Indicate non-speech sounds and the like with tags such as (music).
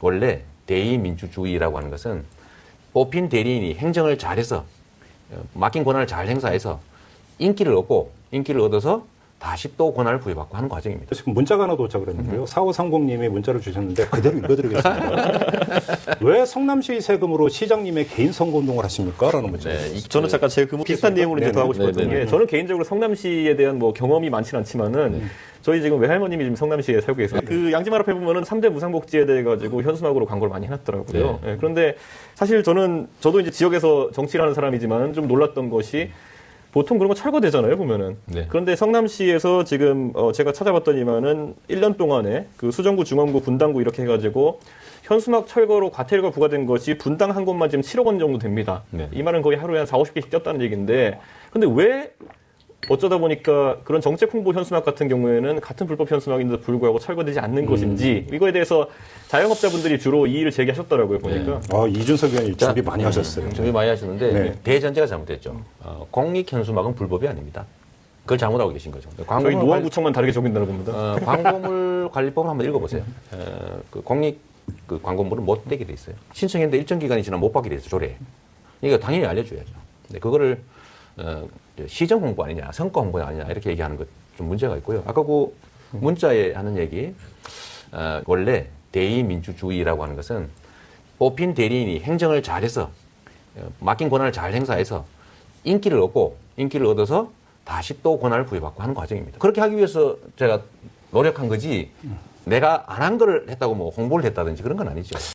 원래 대의민주주의라고 하는 것은 뽑힌 대리인이 행정을 잘해서 어, 맡긴 권한을 잘 행사해서 인기를 얻고 인기를 얻어서 다시 또 권한을 부여받고 하는 과정입니다. 지금 문자가 하나 도착을 했는데요. 4530님이 문자를 주셨는데 그대로 읽어드리겠습니다. (laughs) 왜 성남시 세금으로 시장님의 개인 선거운동을 하십니까? 라는 문자. 네, 이- 저는 잠깐 제가 그 비슷한 내용으로 이제 더 하고 싶었던 네네. 게 저는 개인적으로 성남시에 대한 뭐 경험이 많지는 않지만은 저희 지금 외할머님이 지금 성남시에 살고 계세요. 그 양지말 앞에 보면은 3대 무상복지에 대해 가지고 현수막으로 광고를 많이 해놨더라고요. 예, 그런데 사실 저는 저도 이제 지역에서 정치를 하는 사람이지만 좀 놀랐던 것이 보통 그런 거 철거되잖아요, 보면은. 네. 그런데 성남시에서 지금 어 제가 찾아봤더니만은 1년 동안에 그 수정구, 중원구, 분당구 이렇게 해가지고 현수막 철거로 과태료가 부과된 것이 분당 한 곳만 지금 7억 원 정도 됩니다. 네. 이 말은 거의 하루에 한 4, 50개씩 떴다는 얘기인데 근데 왜 어쩌다 보니까 그런 정책 홍보 현수막 같은 경우에는 같은 불법 현수막인데도 불구하고 철거되지 않는 것인지 이거에 대해서 자영업자분들이 주로 이의를 제기하셨더라고요 보니까 아, 이준석 의원이 자, 준비 많이 하셨어요. 준비 많이 하시는데 네. 대전제가 잘못됐죠. 어, 공익 현수막은 불법이 아닙니다. 그걸 잘못하고 계신 거죠. 저희 광고물 관리- 노원구청만 다르게 적용된다는 겁니다. 어, 광고물 관리법을 한번 읽어보세요. 어, 그 공익 그 광고물은 못 되게 돼 있어요. 신청했는데 일정 기간이 지나면 못 받게 돼 있어요. 조례. 이거 당연히 알려줘야죠. 근데 그거를 어, 저 시정 홍보 아니냐, 성과 홍보 아니냐 이렇게 얘기하는 것 좀 문제가 있고요. 아까 그 문자에 하는 얘기 어, 원래 대의민주주의라고 하는 것은 뽑힌 대리인이 행정을 잘해서 어, 맡긴 권한을 잘 행사해서 인기를 얻고 인기를 얻어서 다시 또 권한을 부여받고 하는 과정입니다. 그렇게 하기 위해서 제가 노력한 거지 내가 안 한 거를 했다고 뭐 홍보를 했다든지 그런 건 아니죠.